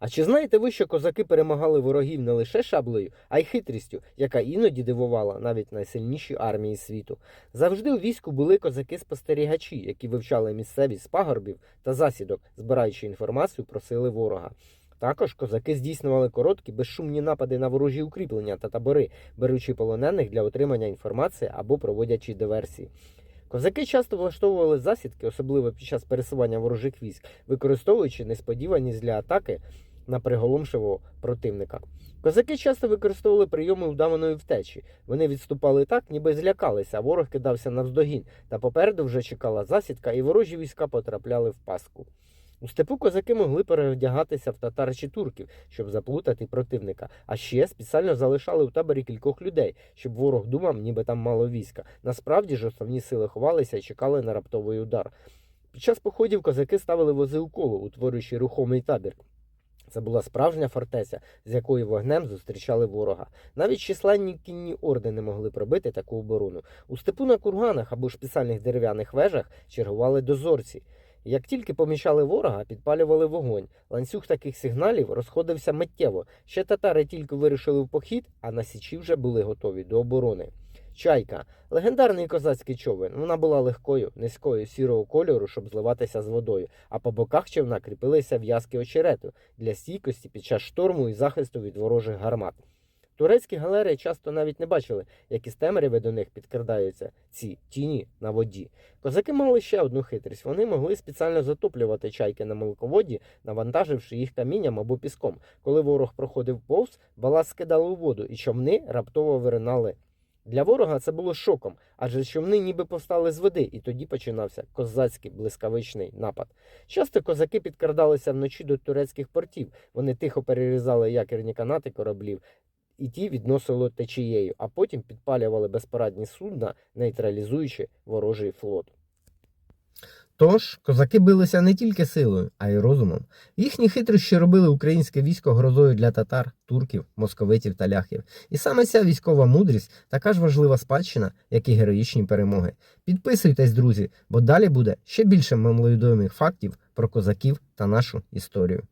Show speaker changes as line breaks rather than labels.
А чи знаєте ви, що козаки перемагали ворогів не лише шаблею, а й хитрістю, яка іноді дивувала навіть найсильніші армії світу? Завжди у війську були козаки-спостерігачі, які вивчали місцевість з пагорбів та засідок, збираючи інформацію про сили ворога. Також козаки здійснювали короткі безшумні напади на ворожі укріплення та табори, беручи полонених для отримання інформації або проводячи диверсії. Козаки часто влаштовували засідки, особливо під час пересування ворожих військ, використовуючи несподіваність для атаки на приголомшивого противника. Козаки часто використовували прийоми вдаваної втечі. Вони відступали так, ніби злякалися, а ворог кидався навздогін, та попереду вже чекала засідка, і ворожі війська потрапляли в пастку. У степу козаки могли переодягатися в татар чи турків, щоб заплутати противника. А ще спеціально залишали у таборі кількох людей, щоб ворог думав, ніби там мало війська. Насправді ж основні сили ховалися і чекали на раптовий удар. Під час походів козаки ставили вози у коло, утворюючи рухомий табір. Це була справжня фортеця, з якої вогнем зустрічали ворога. Навіть численні кінні ордени могли пробити таку оборону. У степу на курганах або спеціальних дерев'яних вежах чергували дозорці. Як тільки помічали ворога, підпалювали вогонь. Ланцюг таких сигналів розходився миттєво. Ще татари тільки вирішили в похід, а на січі вже були готові до оборони. Чайка легендарний козацький човен. Вона була легкою, низькою сірого кольору, щоб зливатися з водою, а по боках човна кріпилися в'язки очерету для стійкості під час шторму і захисту від ворожих гармат. Турецькі галери часто навіть не бачили, як із темряви до них підкрадаються ці тіні на воді. Козаки мали ще одну хитрість. Вони могли спеціально затоплювати чайки на мелководді, навантаживши їх камінням або піском. Коли ворог проходив повз, баласт скидали у воду, і човни раптово виринали. Для ворога це було шоком, адже човни ніби повстали з води, і тоді починався козацький блискавичний напад. Часто козаки підкрадалися вночі до турецьких портів. Вони тихо перерізали якірні канати кораблів, і ті відносили течією, а потім підпалювали безпорадні судна, нейтралізуючи ворожий флот. Тож козаки билися не тільки силою, а й розумом. Їхні хитрощі робили українське військо грозою для татар, турків, московитів та ляхів. І саме ця військова мудрість така ж важлива спадщина, як і героїчні перемоги. Підписуйтесь, друзі, бо далі буде ще більше мимовідомих фактів про козаків та нашу історію.